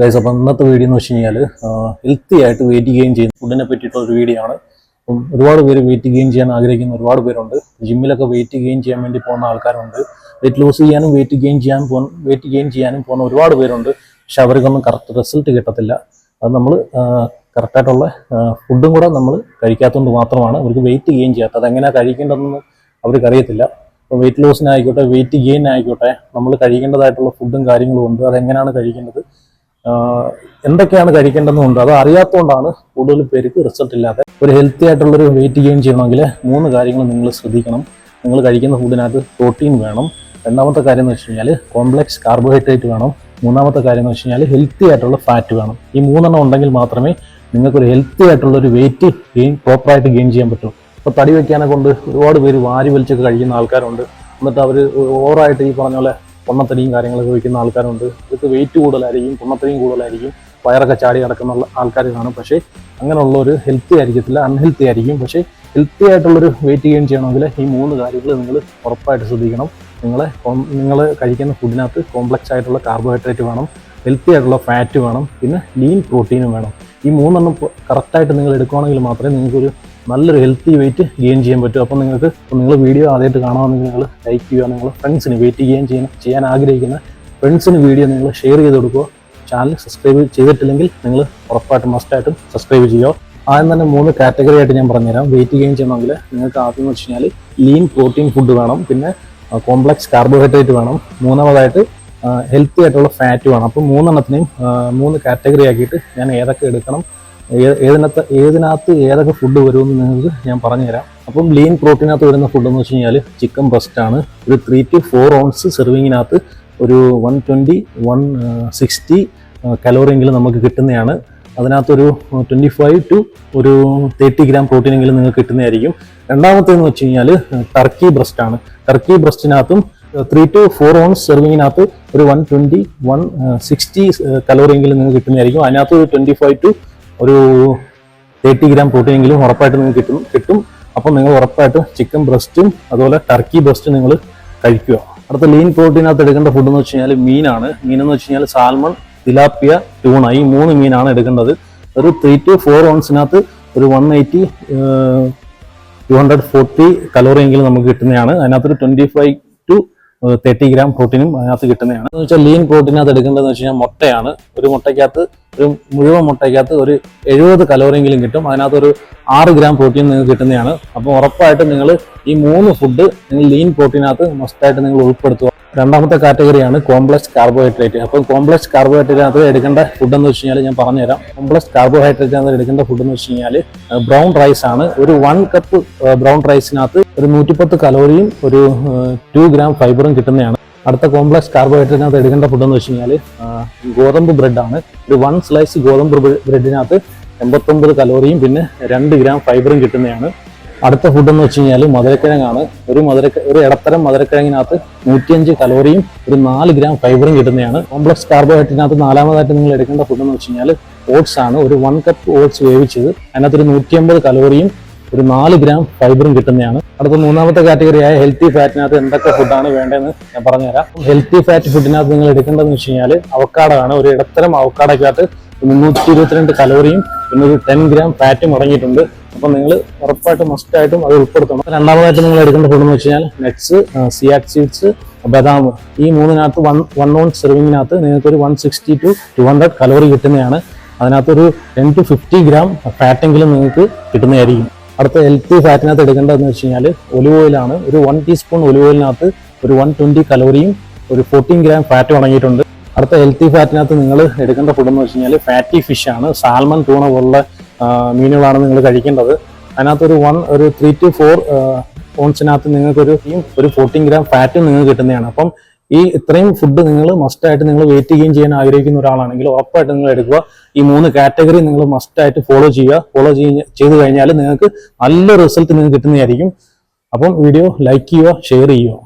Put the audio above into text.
Guys അപ്പം ഇന്നത്തെ video എന്ന് വെച്ച് കഴിഞ്ഞാൽ ഹെൽത്തി ആയിട്ട് വെയിറ്റ് ഗെയിൻ ചെയ്യുന്ന ഫുഡിനെ പറ്റിയിട്ടുള്ള ഒരു വീഡിയോ ആണ്. അപ്പം ഒരുപാട് പേര് വെയിറ്റ് ഗെയിൻ ചെയ്യാൻ ആഗ്രഹിക്കുന്ന ഒരുപാട് പേരുണ്ട്. ജിമ്മിലൊക്കെ വെയിറ്റ് ഗെയിൻ ചെയ്യാൻ വേണ്ടി പോകുന്ന ആൾക്കാരുണ്ട്. വെയിറ്റ് ലോസ് ചെയ്യാനും വെയിറ്റ് ഗെയിൻ ചെയ്യാൻ പോകുന്ന വെയിറ്റ് ഗെയിൻ ചെയ്യാനും പോകുന്ന ഒരുപാട് പേരുണ്ട്. പക്ഷെ അവർക്കൊന്നും കറക്റ്റ് റിസൾട്ട് കിട്ടത്തില്ല. അത് നമ്മൾ കറക്റ്റായിട്ടുള്ള ഫുഡും കൂടെ നമ്മൾ കഴിക്കാത്തതുകൊണ്ട് മാത്രമാണ് അവർക്ക് വെയിറ്റ് ഗെയിൻ ചെയ്യാത്തത്. അതെങ്ങനെയാണ് കഴിക്കേണ്ടതെന്ന് അവർക്ക് അറിയത്തില്ല. അപ്പോൾ വെയിറ്റ് ലോസിനായിക്കോട്ടെ വെയിറ്റ് ഗെയിൻ ആയിക്കോട്ടെ നമ്മൾ കഴിക്കേണ്ടതായിട്ടുള്ള ഫുഡും കാര്യങ്ങളും ഉണ്ട്. അതെങ്ങനെയാണ് കഴിക്കേണ്ടത്? എന്തൊക്കെയാണ് കഴിക്കേണ്ടതെന്നുണ്ട് അത് അറിയാത്തതുകൊണ്ടാണ് കൂടുതൽ പേർക്ക് റിസൾട്ട് ഇല്ലാതെ ഒരു ഹെൽത്തി ആയിട്ടുള്ളൊരു വെയിറ്റ് ഗെയിൻ ചെയ്യണമെങ്കിൽ മൂന്ന് കാര്യങ്ങൾ നിങ്ങൾ ശ്രദ്ധിക്കണം. നിങ്ങൾ കഴിക്കുന്ന ഫുഡിനകത്ത് പ്രോട്ടീൻ വേണം. രണ്ടാമത്തെ കാര്യം എന്ന് വെച്ച് കഴിഞ്ഞാൽ കോംപ്ലക്സ് കാർബോഹൈഡ്രേറ്റ് വേണം. മൂന്നാമത്തെ കാര്യം എന്ന് വെച്ച് കഴിഞ്ഞാൽ ഹെൽത്തി ആയിട്ടുള്ള ഫാറ്റ് വേണം. ഈ മൂന്നെണ്ണം ഉണ്ടെങ്കിൽ മാത്രമേ നിങ്ങൾക്കൊരു ഹെൽത്തി ആയിട്ടുള്ള ഒരു വെയിറ്റ് ഗെയിൻ പ്രോപ്പറായിട്ട് ഗെയിൻ ചെയ്യാൻ പറ്റൂ. ഇപ്പോൾ തടി വയ്ക്കാനെ കൊണ്ട് ഒരുപാട് പേര് വാരി വലിച്ചൊക്കെ കഴിക്കുന്ന ആൾക്കാരുണ്ട്. എന്നിട്ട് അവർ ഓവറായിട്ട് ഈ പറഞ്ഞ പോലെ പൊണ്ണത്തടിയും കാര്യങ്ങളൊക്കെ വയ്ക്കുന്ന ആൾക്കാരുണ്ട്. ഇതൊക്കെ വെയിറ്റ് കൂടുതലായിരിക്കും പൊണ്ണത്തടിയും കൂടുതലായിരിക്കും. വയറൊക്കെ ചാടി നടക്കുന്ന ആൾക്കാർ കാണും. പക്ഷേ അങ്ങനെയുള്ള ഒരു ഹെൽത്തി ആയിരിക്കത്തില്ല അൺഹെൽത്തി ആയിരിക്കും. പക്ഷേ ഹെൽത്തി ആയിട്ടുള്ളൊരു വെയിറ്റ് ഗെയിൻ ചെയ്യണമെങ്കിൽ ഈ മൂന്ന് കാര്യങ്ങൾ നിങ്ങൾ ഉറപ്പായിട്ട് ശ്രദ്ധിക്കണം. നിങ്ങളെ നിങ്ങൾ കഴിക്കുന്ന ഫുഡിനകത്ത് കോംപ്ലക്സ് ആയിട്ടുള്ള കാർബോഹൈഡ്രേറ്റ് വേണം ഹെൽത്തി ആയിട്ടുള്ള ഫാറ്റ് വേണം പിന്നെ ലീൻ പ്രോട്ടീനും വേണം. ഈ മൂന്നെണ്ണം കറക്റ്റായിട്ട് നിങ്ങൾ എടുക്കുകയാണെങ്കിൽ മാത്രമേ നിങ്ങൾക്കൊരു നല്ലൊരു ഹെൽത്തി വെയിറ്റ് ഗെയിൻ ചെയ്യാൻ പറ്റും. അപ്പോൾ നിങ്ങൾക്ക് നിങ്ങൾ വീഡിയോ ആദ്യമായിട്ട് കാണാമെങ്കിൽ നിങ്ങൾ ലൈക്ക് ചെയ്യുക നിങ്ങൾ ഫ്രണ്ട്സിന് വെയിറ്റ് ഗെയിൻ ചെയ്യാൻ ചെയ്യാൻ ആഗ്രഹിക്കുന്ന ഫ്രണ്ട്സിന് വീഡിയോ നിങ്ങൾ ഷെയർ ചെയ്ത് കൊടുക്കുക. ചാനൽ സബ്സ്ക്രൈബ് ചെയ്തിട്ടില്ലെങ്കിൽ നിങ്ങൾ ഉറപ്പായിട്ടും മസ്റ്റായിട്ടും സബ്സ്ക്രൈബ് ചെയ്യുക. ആദ്യം തന്നെ മൂന്ന് കാറ്റഗറി ആയിട്ട് ഞാൻ പറഞ്ഞുതരാം. വെയിറ്റ് ഗെയിൻ ചെയ്യണമെങ്കിൽ നിങ്ങൾക്ക് ആദ്യം എന്ന് വെച്ച് കഴിഞ്ഞാൽ ലീൻ പ്രോട്ടീൻ ഫുഡ് വേണം പിന്നെ കോംപ്ലക്സ് കാർബോഹൈഡ്രേറ്റ് വേണം മൂന്നാമതായിട്ട് ഹെൽത്തി ആയിട്ടുള്ള ഫാറ്റ് വേണം. അപ്പോൾ മൂന്നെണ്ണത്തിനെയും മൂന്ന് കാറ്റഗറി ആക്കിയിട്ട് ഞാൻ ഏതൊക്കെ എടുക്കണം ഏതിനകത്ത് ഏതിനകത്ത് ഏതൊക്കെ ഫുഡ് വരുമെന്ന് നിങ്ങൾക്ക് ഞാൻ പറഞ്ഞു തരാം അപ്പം ലീൻ പ്രോട്ടീനകത്ത് വരുന്ന ഫുഡ് എന്ന് വെച്ച് കഴിഞ്ഞാൽ ചിക്കൻ ബ്രസ്റ്റ് ആണ്. ഒരു ത്രീ ടു ഫോർ ഓൺസ് സെർവിങ്ങിനകത്ത് ഒരു വൺ ട്വന്റി വൺ സിക്സ്റ്റി കലോറിയെങ്കിലും നമുക്ക് കിട്ടുന്നതാണ്. അതിനകത്തൊരു ട്വന്റി ഫൈവ് ടു ഒരു തേർട്ടി ഗ്രാം പ്രോട്ടീനെങ്കിലും നിങ്ങൾക്ക് കിട്ടുന്നതായിരിക്കും. രണ്ടാമത്തേന്ന് വെച്ച് കഴിഞ്ഞാൽ ടർക്കി ബ്രസ്റ്റ് ആണ്. ടർക്കി ബ്രസ്റ്റിനകത്തും ത്രീ ടു ഫോർ ഓൺസ് സെർവിങ്ങിനകത്ത് ഒരു വൺ ട്വന്റി വൺ സിക്സ്റ്റി കലോറിയെങ്കിലും നിങ്ങൾക്ക് കിട്ടുന്നതായിരിക്കും. അതിനകത്ത് ഒരു ട്വന്റി ഫൈവ് ടു ഒരു തേർട്ടി ഗ്രാം പ്രോട്ടീനെങ്കിലും ഉറപ്പായിട്ട് നിങ്ങൾക്ക് കിട്ടും. കിട്ടും. അപ്പം നിങ്ങൾ ഉറപ്പായിട്ട് ചിക്കൻ ബ്രസ്റ്റും അതുപോലെ ടർക്കി ബ്രസ്റ്റും നിങ്ങൾ കഴിക്കുക. അടുത്ത ലീൻ പ്രോട്ടീനകത്ത് എടുക്കേണ്ട ഫുഡ് എന്ന് വെച്ച് കഴിഞ്ഞാൽ മീനാണ്. മീൻ എന്ന് വെച്ച് കഴിഞ്ഞാൽ സാൽമൺ തിലാപ്പിയ ട്യൂണ ഈ മൂന്ന് മീനാണ് എടുക്കേണ്ടത്. ഒരു ത്രീ ടു ഫോർ ഓൺസിനകത്ത് ഒരു one eighty to hundred forty കലോറിയെങ്കിലും നമുക്ക് കിട്ടുന്നതാണ്. അതിനകത്തൊരു twenty five to thirty gram പ്രോട്ടീനും അതിനകത്ത് കിട്ടുന്നതാണ്. എന്ന് വെച്ചാൽ ലീൻ പ്രോട്ടീനകത്ത് എടുക്കേണ്ടതെന്ന് വെച്ച് കഴിഞ്ഞാൽ മുട്ടയാണ്. ഒരു മുട്ടയ്ക്കകത്ത് ഒരു മുഴുവൻ മുട്ടയ്ക്കകത്ത് ഒരു എഴുപത് കലോറിയെങ്കിലും കിട്ടും. അതിനകത്ത് ഒരു ആറ് ഗ്രാം പ്രോട്ടീൻ നിങ്ങൾക്ക് കിട്ടുന്നതാണ്. അപ്പോൾ ഉറപ്പായിട്ടും നിങ്ങൾ ഈ മൂന്ന് ഫുഡ് നിങ്ങൾ ലീൻ പ്രോട്ടീനകത്ത് മസ്റ്റായിട്ട് നിങ്ങൾ ഉൾപ്പെടുത്തുക. രണ്ടാമത്തെ കാറ്റഗറിയാണ് കോംപ്ലക്സ് കാർബോഹൈഡ്രേറ്റ് അപ്പം കോംപ്ലക്സ് കാർബോഹൈഡ്രേറ്റിനകത്ത് എടുക്കേണ്ട ഫുഡ് എന്ന് വെച്ച് കഴിഞ്ഞാൽ ഞാൻ പറഞ്ഞുതരാം. കോംപ്ലക്സ് കാർബോഹൈഡ്രേറ്റിനകത്ത് എടുക്കേണ്ട ഫുഡ് എന്ന് വെച്ച് കഴിഞ്ഞാൽ ബ്രൗൺ റൈസ് ആണ്. ഒരു വൺ കപ്പ് ബ്രൗൺ റൈസിനകത്ത് ഒരു നൂറ്റിപ്പത്ത് കലോറിയും ഒരു ടു ഗ്രാം ഫൈബറും കിട്ടുന്നതാണ്. അടുത്ത കോംപ്ലക്സ് കാർബോഹൈഡ്രേറ്റിനകത്ത് എടുക്കേണ്ട ഫുഡ് എന്ന് വെച്ച് കഴിഞ്ഞാൽ ഗോതമ്പ് ബ്രെഡാണ്. ഒരു വൺ സ്ലൈസ് ഗോതമ്പ് ബ്രെഡിനകത്ത് എൺപത്തൊമ്പത് കലോറിയും പിന്നെ രണ്ട് ഗ്രാം ഫൈബറും കിട്ടുന്നതാണ്. അടുത്ത ഫുഡ് എന്ന് വെച്ച് കഴിഞ്ഞാൽ മധുരക്കിഴങ്ങാണ്. ഒരു മധുര ഒരു ഇടത്തരം മധുരക്കിഴങ്ങിനകത്ത് നൂറ്റിയഞ്ച് കലോറിയും ഒരു നാല് ഗ്രാം ഫൈബറും കിട്ടുന്നതാണ്. കോംപ്ലക്സ് കാർബോഹൈഡ്രേറ്റിനകത്ത് നാലാമതായിട്ട് നിങ്ങൾ എടുക്കേണ്ട ഫുഡ് എന്ന് വെച്ച് കഴിഞ്ഞാൽ ഓട്സ് ആണ്. ഒരു വൺ കപ്പ് ഓട്സ് വേവിച്ചത്. അതിനകത്ത് ഒരു നൂറ്റിയമ്പത് കലോറിയും ഒരു നാല് ഗ്രാം ഫൈബറും കിട്ടുന്നതാണ്. അടുത്ത മൂന്നാമത്തെ കാറ്റഗറിയായ ഹെൽത്തി ഫാറ്റിനകത്ത് എന്തൊക്കെ ഫുഡാണ് വേണ്ടതെന്ന് ഞാൻ പറഞ്ഞുതരാം. ഹെൽത്തി ഫാറ്റ് ഫുഡിനകത്ത് നിങ്ങൾ എടുക്കേണ്ടതെന്ന് വെച്ച് കഴിഞ്ഞാൽ അവക്കാടാണ് ഒരു ഇടത്തരം അവക്കാടക്കകത്ത് മുന്നൂറ്റി ഇരുപത്തിരണ്ട് കലോറിയും പിന്നെ ഒരു ടെൻ ഗ്രാം ഫാറ്റും അടങ്ങിയിട്ടുണ്ട്. അപ്പം നിങ്ങൾ ഉറപ്പായിട്ടും മസ്റ്റായിട്ടും അത് ഉൾപ്പെടുത്തണം. രണ്ടാമതായിട്ട് നിങ്ങൾ എടുക്കേണ്ട ഫുഡ് എന്ന് വെച്ച് കഴിഞ്ഞാൽ നെറ്റ്സ് സിയാക് സീഡ്സ് ബദാം. ഈ മൂന്നിനകത്ത് വൺ വൺ ഓൺ സെർവിങ്ങിനകത്ത് നിങ്ങൾക്ക് ഒരു one sixty to two hundred calorie കിട്ടുന്നതാണ്. അതിനകത്തൊരു ടെൻ ടു ഫിഫ്റ്റി ഗ്രാം ഫാറ്റെങ്കിലും നിങ്ങൾക്ക് കിട്ടുന്നതായിരിക്കും. അടുത്ത ഹെൽത്തി ഫാറ്റിനകത്ത് എടുക്കേണ്ടതെന്ന് വെച്ച് കഴിഞ്ഞാൽ ഒലിവ് ഓയിലാണ് ഒരു വൺ ടീസ്പൂൺ ഒലിവ് ഓയിലിനകത്ത് ഒരു വൺ ട്വന്റി കലോറിയും ഒരു ഫോർട്ടീൻ ഗ്രാം ഫാറ്റും അടങ്ങിയിട്ടുണ്ട്. അടുത്ത ഹെൽത്തി ഫാറ്റിനകത്ത് നിങ്ങൾ എടുക്കേണ്ട ഫുഡ് എന്ന് വെച്ച് കഴിഞ്ഞാൽ ഫാറ്റി ഫിഷ് ആണ്. സാൽമൺ ടൂണ പോലുള്ള മീനുകളാണ് നിങ്ങൾ കഴിക്കേണ്ടത്. അതിനകത്ത് ഒരു വൺ ഒരു ത്രീ ടു ഫോർ ഓൺസിനകത്ത് നിങ്ങൾക്കൊരു ഒരു ഫോർട്ടീൻ ഗ്രാം ഫാറ്റും നിങ്ങൾക്ക് കിട്ടുന്നതാണ്. അപ്പം ഈ ഇത്രയും ഫുഡ് നിങ്ങൾ മസ്റ്റായിട്ട് നിങ്ങൾ വെയിറ്റ് ഗെയിൻ ചെയ്യാൻ ആഗ്രഹിക്കുന്ന ഒരാളാണെങ്കിൽ ഉറപ്പായിട്ട് നിങ്ങൾ എടുക്കുക. ഈ മൂന്ന് കാറ്റഗറി നിങ്ങൾ മസ്റ്റായിട്ട് ഫോളോ ചെയ്യുക. ഫോളോ ചെയ്ത് കഴിഞ്ഞാൽ നിങ്ങൾക്ക് നല്ല റിസൾട്ട് നിങ്ങൾക്ക് കിട്ടുന്നതായിരിക്കും. അപ്പം വീഡിയോ ലൈക്ക് ചെയ്യുക ഷെയർ ചെയ്യുക.